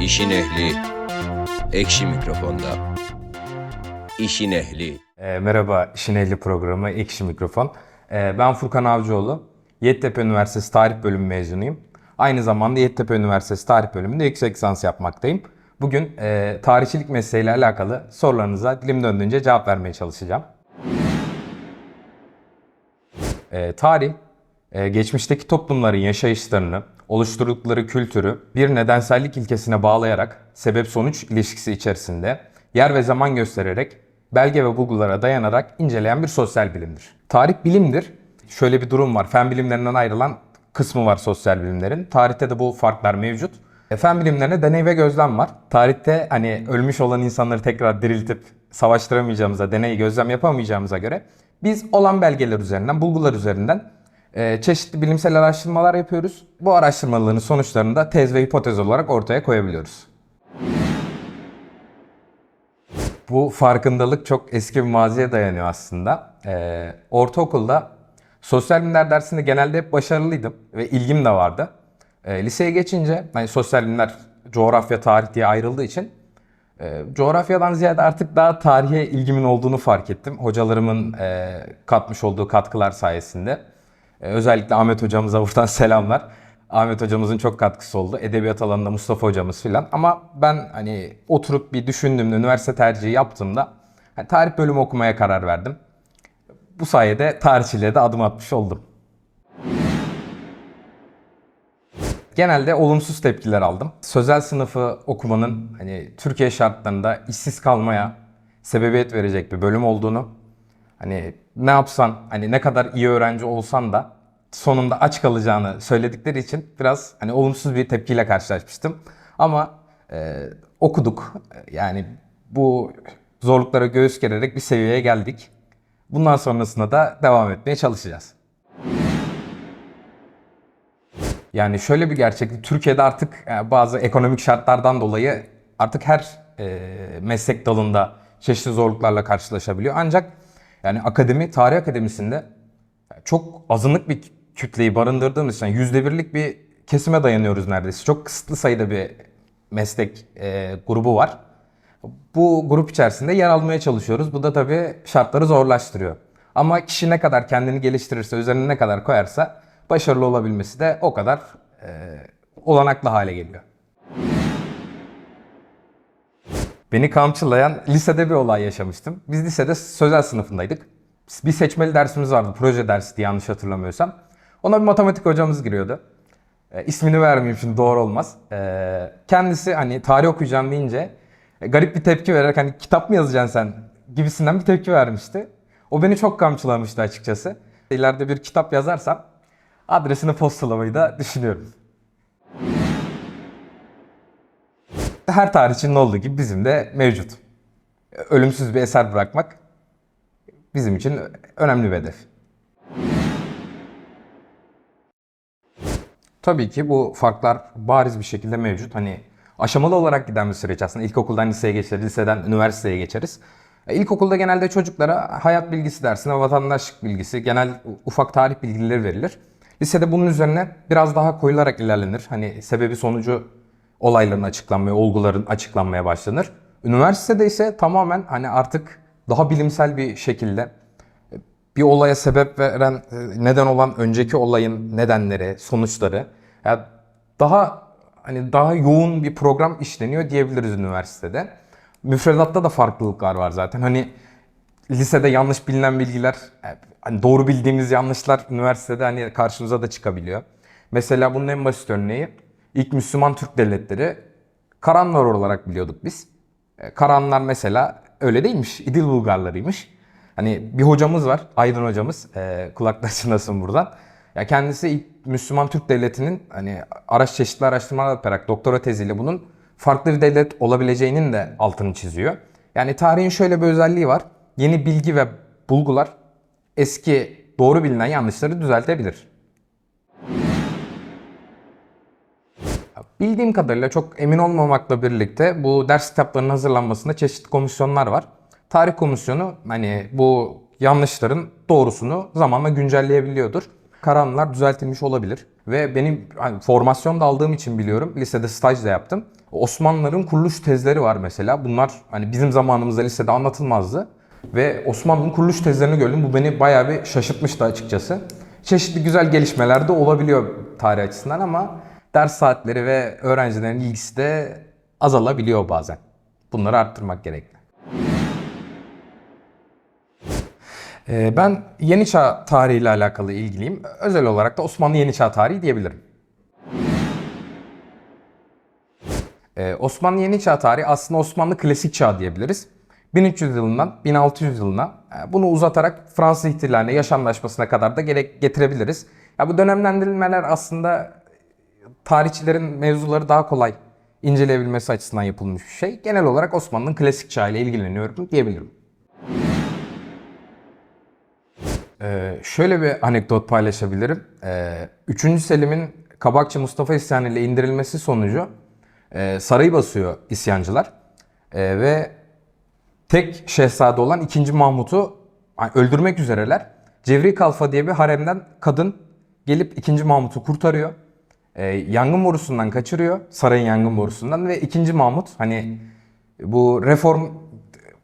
İşin ehli. Ekşi mikrofonda. İşin ehli. E, merhaba, İşin Ehli programı Ekşi Mikrofon. E, ben Furkan Avcıoğlu. Yeditepe Üniversitesi Tarih Bölümü mezunuyum. Aynı zamanda Yeditepe Üniversitesi Tarih Bölümünde yüksek lisans yapmaktayım. Bugün e, tarihçilik mesleğiyle alakalı sorularınıza dilim döndüğünce cevap vermeye çalışacağım. E, tarih, e, geçmişteki toplumların yaşayışlarını, oluşturdukları kültürü bir nedensellik ilkesine bağlayarak sebep-sonuç ilişkisi içerisinde yer ve zaman göstererek belge ve bulgulara dayanarak inceleyen bir sosyal bilimdir. Tarih bilimdir. Şöyle bir durum var. Fen bilimlerinden ayrılan kısmı var sosyal bilimlerin. Tarihte de bu farklar mevcut. E, fen bilimlerine deney ve gözlem var. Tarihte hani ölmüş olan insanları tekrar diriltip savaştıramayacağımıza, deney gözlem yapamayacağımıza göre biz olan belgeler üzerinden, bulgular üzerinden çeşitli bilimsel araştırmalar yapıyoruz. Bu araştırmaların sonuçlarını da tez ve hipotez olarak ortaya koyabiliyoruz. Bu farkındalık çok eski bir maziye dayanıyor aslında. Ee, ortaokulda sosyal bilimler dersinde genelde hep başarılıydım ve ilgim de vardı. Ee, liseye geçince hani sosyal bilimler coğrafya, tarih diye ayrıldığı için e, coğrafyadan ziyade artık daha tarihe ilgimin olduğunu fark ettim. Hocalarımın e, katmış olduğu katkılar sayesinde. E, özellikle Ahmet hocamıza buradan selamlar. Ahmet hocamızın çok katkısı oldu. Edebiyat alanında Mustafa hocamız filan. Ama ben hani oturup bir düşündüğümde, üniversite tercihi yaptığımda hani tarih bölümü okumaya karar verdim. Bu sayede tarihçiliğe de adım atmış oldum. Genelde olumsuz tepkiler aldım. Sözel sınıfı okumanın hani Türkiye şartlarında işsiz kalmaya sebebiyet verecek bir bölüm olduğunu, hani ne yapsan, hani ne kadar iyi öğrenci olsan da sonunda aç kalacağını söyledikleri için biraz hani olumsuz bir tepkiyle karşılaşmıştım. Ama e, okuduk. Yani bu zorluklara göğüs gererek bir seviyeye geldik. Bundan sonrasında da devam etmeye çalışacağız. Yani şöyle bir gerçeklik, Türkiye'de artık e, bazı ekonomik şartlardan dolayı artık her e, meslek dalında çeşitli zorluklarla karşılaşabiliyor. Ancak yani akademi, tarih akademisinde çok azınlık bir kütleyi barındırdığımız için yüzde birlik bir kesime dayanıyoruz neredeyse. Çok kısıtlı sayıda bir meslek e, grubu var. Bu grup içerisinde yer almaya çalışıyoruz. Bu da tabii şartları zorlaştırıyor. Ama kişi ne kadar kendini geliştirirse, üzerine ne kadar koyarsa başarılı olabilmesi de o kadar e, olanaklı hale geliyor. Beni kamçılayan lisede bir olay yaşamıştım. Biz lisede sözel sınıfındaydık. Bir seçmeli dersimiz vardı. Proje dersi diye yanlış hatırlamıyorsam. Ona bir matematik hocamız giriyordu. E, ismini vermeyeyim şimdi doğru olmaz. E, kendisi hani tarih okuyacağım deyince e, garip bir tepki vererek hani kitap mı yazacaksın sen gibisinden bir tepki vermişti. O beni çok kamçılamıştı açıkçası. İleride bir kitap yazarsam adresini postalamayı da düşünüyorum. Her tarihçinin olduğu gibi bizim de mevcut. Ölümsüz bir eser bırakmak bizim için önemli bir hedef. Tabii ki bu farklar bariz bir şekilde mevcut. Hani aşamalı olarak giden bir süreç aslında. İlkokuldan liseye geçeriz, liseden üniversiteye geçeriz. E, İlkokulda genelde çocuklara hayat bilgisi dersine, vatandaşlık bilgisi, genel ufak tarih bilgileri verilir. Lisede bunun üzerine biraz daha koyularak ilerlenir. Hani sebebi sonucu olayların açıklanmaya, olguların açıklanmaya başlanır. Üniversitede ise tamamen hani artık daha bilimsel bir şekilde bir olaya sebep veren, e, neden olan önceki olayın nedenleri, sonuçları yani daha hani daha yoğun bir program işleniyor diyebiliriz üniversitede. Müfredatta da farklılıklar var zaten. Hani lisede yanlış bilinen bilgiler, e, hani doğru bildiğimiz yanlışlar üniversitede hani karşımıza da çıkabiliyor. Mesela bunun en basit örneği ilk Müslüman Türk devletleri Karanlar olarak biliyorduk biz. E, Karanlar mesela öyle değilmiş, İdil Bulgarlarıymış. Hani bir hocamız var, Aydın hocamız. E, kulakta çınlasın buradan. Ya kendisi ilk Müslüman Türk devletinin hani araç çeşitli araştırmalar yaparak doktora teziyle bunun farklı bir devlet olabileceğinin de altını çiziyor. Yani tarihin şöyle bir özelliği var. Yeni bilgi ve bulgular eski doğru bilinen yanlışları düzeltebilir. Bildiğim kadarıyla çok emin olmamakla birlikte bu ders kitaplarının hazırlanmasında çeşitli komisyonlar var. Tarih komisyonu hani bu yanlışların doğrusunu zamanla güncelleyebiliyordur. Karanlar düzeltilmiş olabilir. Ve benim hani, formasyon da aldığım için biliyorum. Lisede staj da yaptım. Osmanlıların kuruluş tezleri var mesela. Bunlar hani bizim zamanımızda lisede anlatılmazdı. Ve Osmanlı'nın kuruluş tezlerini gördüm. Bu beni bayağı bir şaşırtmıştı açıkçası. Çeşitli güzel gelişmeler de olabiliyor tarih açısından ama ders saatleri ve öğrencilerin ilgisi de azalabiliyor bazen. Bunları arttırmak gerekli. Ee, Ben Yeni Çağ tarihiyle alakalı ilgiliyim. Özel olarak da Osmanlı Yeni Çağ tarihi diyebilirim. Ee, Osmanlı Yeni Çağ tarihi aslında Osmanlı Klasik Çağ diyebiliriz. 1300 yılından 1600 yılına e, bunu uzatarak Fransız ihtilaline, yaşamlaşmasına kadar da gerek getirebiliriz. Ya bu dönemlendirilmeler aslında tarihçilerin mevzuları daha kolay inceleyebilmesi açısından yapılmış bir şey. Genel olarak Osmanlı'nın klasik çağı ile ilgileniyorum diyebilirim. Ee, şöyle bir anekdot paylaşabilirim. Ee, 3. Selim'in Kabakçı Mustafa isyanı ile indirilmesi sonucu e, sarayı basıyor isyancılar. E, ve tek şehzade olan 2. Mahmut'u öldürmek üzereler. Cevri Kalfa diye bir haremden kadın gelip 2. Mahmut'u kurtarıyor. E, yangın borusundan kaçırıyor. Sarayın yangın borusundan ve 2. Mahmut hani bu reform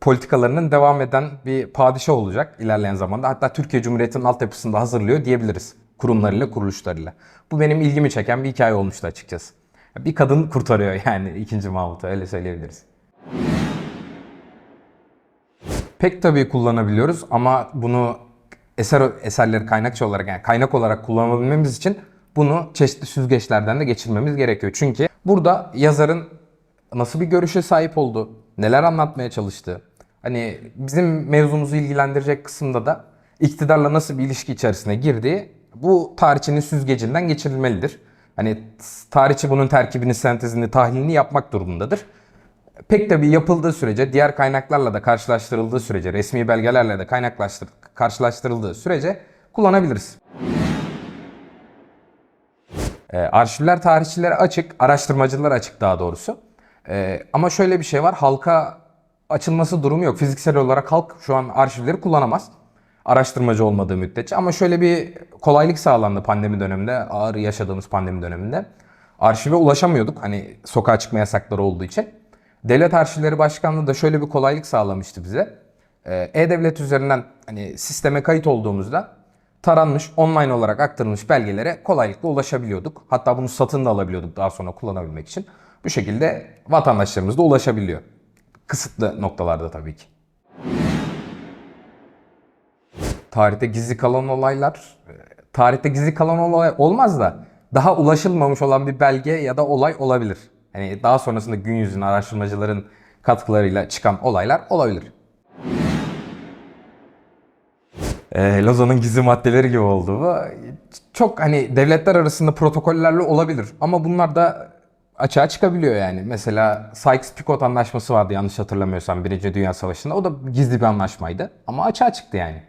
politikalarının devam eden bir padişah olacak ilerleyen zamanda. Hatta Türkiye Cumhuriyeti'nin altyapısını da hazırlıyor diyebiliriz. Kurumlarıyla, kuruluşlarıyla. Bu benim ilgimi çeken bir hikaye olmuştu açıkçası. Bir kadın kurtarıyor yani 2. Mahmut'u öyle söyleyebiliriz. Pek tabii kullanabiliyoruz ama bunu eser eserleri kaynakçı olarak yani kaynak olarak kullanabilmemiz için bunu çeşitli süzgeçlerden de geçirmemiz gerekiyor. Çünkü burada yazarın nasıl bir görüşe sahip oldu, neler anlatmaya çalıştı. Hani bizim mevzumuzu ilgilendirecek kısımda da iktidarla nasıl bir ilişki içerisine girdiği bu tarihçinin süzgecinden geçirilmelidir. Hani tarihçi bunun terkibini, sentezini, tahlilini yapmak durumundadır pek tabii yapıldığı sürece, diğer kaynaklarla da karşılaştırıldığı sürece, resmi belgelerle de kaynaklaştır karşılaştırıldığı sürece kullanabiliriz. E, arşivler tarihçilere açık, araştırmacılar açık daha doğrusu. E, ama şöyle bir şey var, halka açılması durumu yok. Fiziksel olarak halk şu an arşivleri kullanamaz. Araştırmacı olmadığı müddetçe. Ama şöyle bir kolaylık sağlandı pandemi döneminde, ağır yaşadığımız pandemi döneminde. Arşive ulaşamıyorduk hani sokağa çıkma yasakları olduğu için. Devlet Arşivleri Başkanlığı da şöyle bir kolaylık sağlamıştı bize. Ee, E-Devlet üzerinden hani sisteme kayıt olduğumuzda taranmış, online olarak aktarılmış belgelere kolaylıkla ulaşabiliyorduk. Hatta bunu satın da alabiliyorduk daha sonra kullanabilmek için. Bu şekilde vatandaşlarımız da ulaşabiliyor. Kısıtlı noktalarda tabii ki. Tarihte gizli kalan olaylar, e, tarihte gizli kalan olay olmaz da daha ulaşılmamış olan bir belge ya da olay olabilir. Hani daha sonrasında gün yüzüne araştırmacıların katkılarıyla çıkan olaylar olabilir. Ee, Lozan'ın gizli maddeleri gibi oldu bu. Çok hani devletler arasında protokollerle olabilir ama bunlar da açığa çıkabiliyor yani. Mesela Sykes-Picot anlaşması vardı yanlış hatırlamıyorsam Birinci Dünya Savaşı'nda. O da gizli bir anlaşmaydı ama açığa çıktı yani.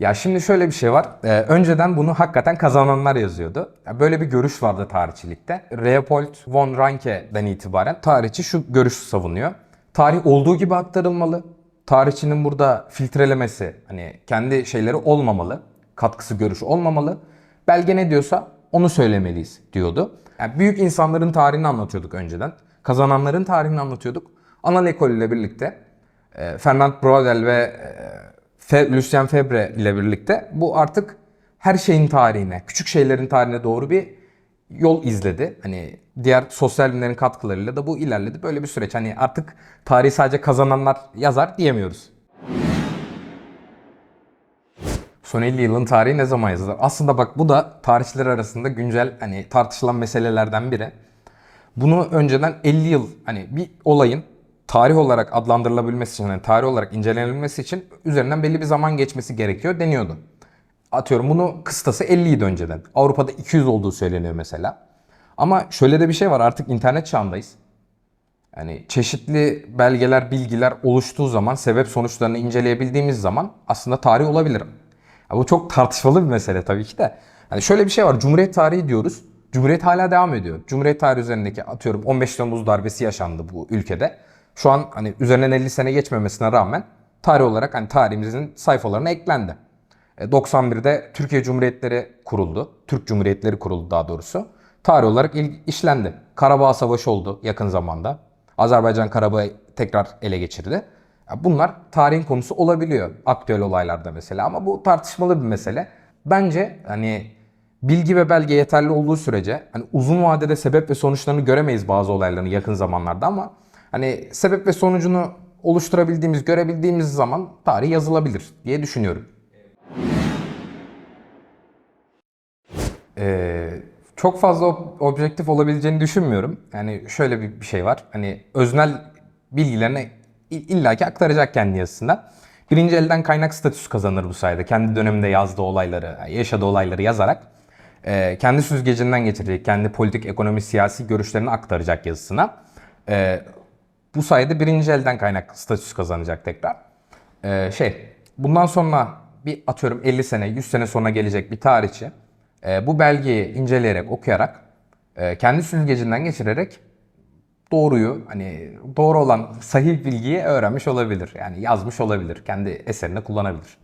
Ya şimdi şöyle bir şey var. Ee, önceden bunu hakikaten kazananlar yazıyordu. Ya böyle bir görüş vardı tarihçilikte. Leopold von Ranke'den itibaren tarihçi şu görüşü savunuyor. Tarih olduğu gibi aktarılmalı. Tarihçinin burada filtrelemesi, hani kendi şeyleri olmamalı. Katkısı, görüşü olmamalı. Belge ne diyorsa onu söylemeliyiz diyordu. Yani büyük insanların tarihini anlatıyorduk önceden. Kazananların tarihini anlatıyorduk. Anal Ekol ile birlikte e, Fernand Braudel ve e, Fe, Lucien Febre ile birlikte bu artık her şeyin tarihine, küçük şeylerin tarihine doğru bir yol izledi. Hani diğer sosyal bilimlerin katkılarıyla da bu ilerledi. Böyle bir süreç. Hani artık tarihi sadece kazananlar yazar diyemiyoruz. Son 50 yılın tarihi ne zaman yazılır? Aslında bak bu da tarihçiler arasında güncel hani tartışılan meselelerden biri. Bunu önceden 50 yıl hani bir olayın tarih olarak adlandırılabilmesi için, yani tarih olarak incelenilmesi için üzerinden belli bir zaman geçmesi gerekiyor deniyordu. Atıyorum bunu kıstası 50 yıl önceden. Avrupa'da 200 olduğu söyleniyor mesela. Ama şöyle de bir şey var artık internet çağındayız. Yani çeşitli belgeler, bilgiler oluştuğu zaman, sebep sonuçlarını inceleyebildiğimiz zaman aslında tarih olabilir. Ya bu çok tartışmalı bir mesele tabii ki de. Yani şöyle bir şey var, Cumhuriyet tarihi diyoruz. Cumhuriyet hala devam ediyor. Cumhuriyet tarihi üzerindeki atıyorum 15 Temmuz darbesi yaşandı bu ülkede. Şu an hani üzerinden 50 sene geçmemesine rağmen tarih olarak hani tarihimizin sayfalarına eklendi. E, 91'de Türkiye Cumhuriyetleri kuruldu. Türk Cumhuriyetleri kuruldu daha doğrusu. tarih olarak il- işlendi. Karabağ Savaşı oldu yakın zamanda. Azerbaycan Karabağ'ı tekrar ele geçirdi. Bunlar tarihin konusu olabiliyor aktüel olaylarda mesela ama bu tartışmalı bir mesele. Bence hani bilgi ve belge yeterli olduğu sürece hani uzun vadede sebep ve sonuçlarını göremeyiz bazı olayların yakın zamanlarda ama hani sebep ve sonucunu oluşturabildiğimiz, görebildiğimiz zaman tarih yazılabilir diye düşünüyorum. Ee, çok fazla ob- objektif olabileceğini düşünmüyorum. Yani şöyle bir bir şey var. Hani öznel bilgilerini illaki aktaracak kendi yazısında. Birinci elden kaynak statüsü kazanır bu sayede. Kendi döneminde yazdığı olayları, yaşadığı olayları yazarak e, kendi süzgecinden geçirecek, kendi politik, ekonomi, siyasi görüşlerini aktaracak yazısına. E, bu sayede birinci elden kaynak statüsü kazanacak tekrar. Ee, şey, bundan sonra bir atıyorum 50 sene, 100 sene sonra gelecek bir tarihçi e, bu belgeyi inceleyerek, okuyarak, e, kendi süzgecinden geçirerek doğruyu, hani doğru olan sahih bilgiyi öğrenmiş olabilir. Yani yazmış olabilir, kendi eserinde kullanabilir.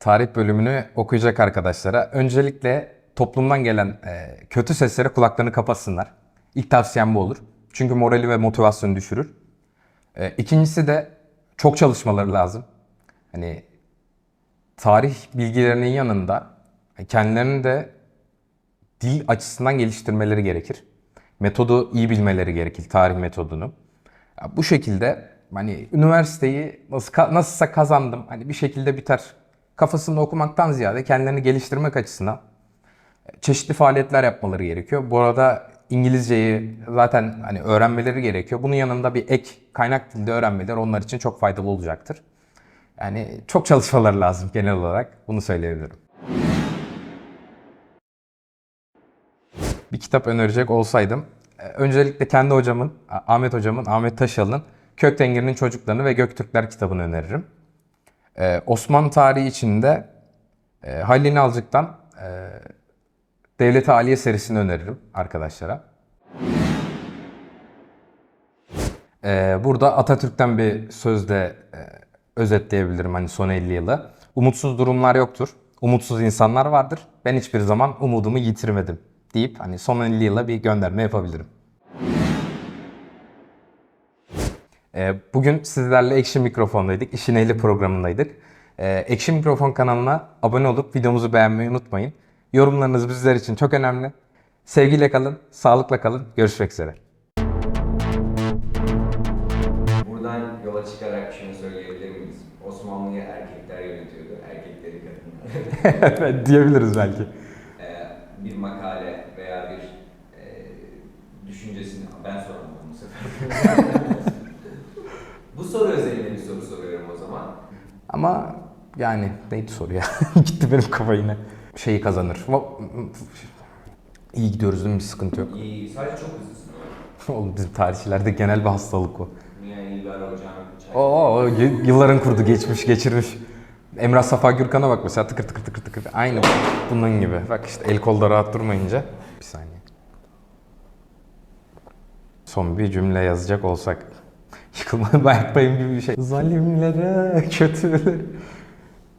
Tarih bölümünü okuyacak arkadaşlara öncelikle toplumdan gelen e, kötü seslere kulaklarını kapatsınlar. İlk tavsiyem bu olur. Çünkü morali ve motivasyonu düşürür. E, ikincisi de çok çalışmaları lazım. Hani tarih bilgilerinin yanında kendilerini de dil açısından geliştirmeleri gerekir. Metodu iyi bilmeleri gerekir, tarih metodunu. Bu şekilde hani üniversiteyi nasıl nasılsa kazandım, hani bir şekilde biter kafasında okumaktan ziyade kendilerini geliştirmek açısından çeşitli faaliyetler yapmaları gerekiyor. Bu arada İngilizceyi zaten hani öğrenmeleri gerekiyor. Bunun yanında bir ek kaynak dilde öğrenmeleri onlar için çok faydalı olacaktır. Yani çok çalışmaları lazım genel olarak. Bunu söyleyebilirim. Bir kitap önerecek olsaydım e, öncelikle kendi hocamın, Ahmet hocamın, Ahmet Taşal'ın Köktengir'in Çocuklarını ve Göktürkler kitabını öneririm. Ee, Osmanlı tarihi içinde e, Halil İnalcık'tan e, Devlet Aliye serisini öneririm arkadaşlara. Ee, burada Atatürk'ten bir sözle e, özetleyebilirim hani son 50 yılı. Umutsuz durumlar yoktur. Umutsuz insanlar vardır. Ben hiçbir zaman umudumu yitirmedim deyip hani son 50 yıla bir gönderme yapabilirim. Ee, Bugün sizlerle Ekşi Mikrofon'daydık. İşin Ehli programındaydık. Ee, Ekşi Mikrofon kanalına abone olup videomuzu beğenmeyi unutmayın. Yorumlarınız bizler için çok önemli. Sevgiyle kalın, sağlıkla kalın. Görüşmek üzere. Yola çıkarak şunu söyleyebilir miyiz? Osmanlı'yı erkekler yönetiyordu, erkekleri kadınlar. evet diyebiliriz belki. Ee, bir makale veya bir e, düşüncesini ben soramadım bu sefer. bu soru özelinde bir soru soruyorum o zaman. Ama yani neydi soru ya? Gitti benim kafa yine. Şeyi kazanır. İyi gidiyoruz değil mi? Bir sıkıntı yok. İyi, sadece çok hızlısın. Oğlum bizim tarihçilerde genel bir hastalık o. Niye İlber Hocam, Oo, yılların kurdu geçmiş geçirmiş. Emrah Safa Gürkan'a bak mesela tıkır tıkır tıkır tıkır. Aynı bunun gibi. Bak işte el kolda rahat durmayınca. Bir saniye. Son bir cümle yazacak olsak. Yıkılmanı bayatmayın gibi bir şey. Zalimlere, kötülere.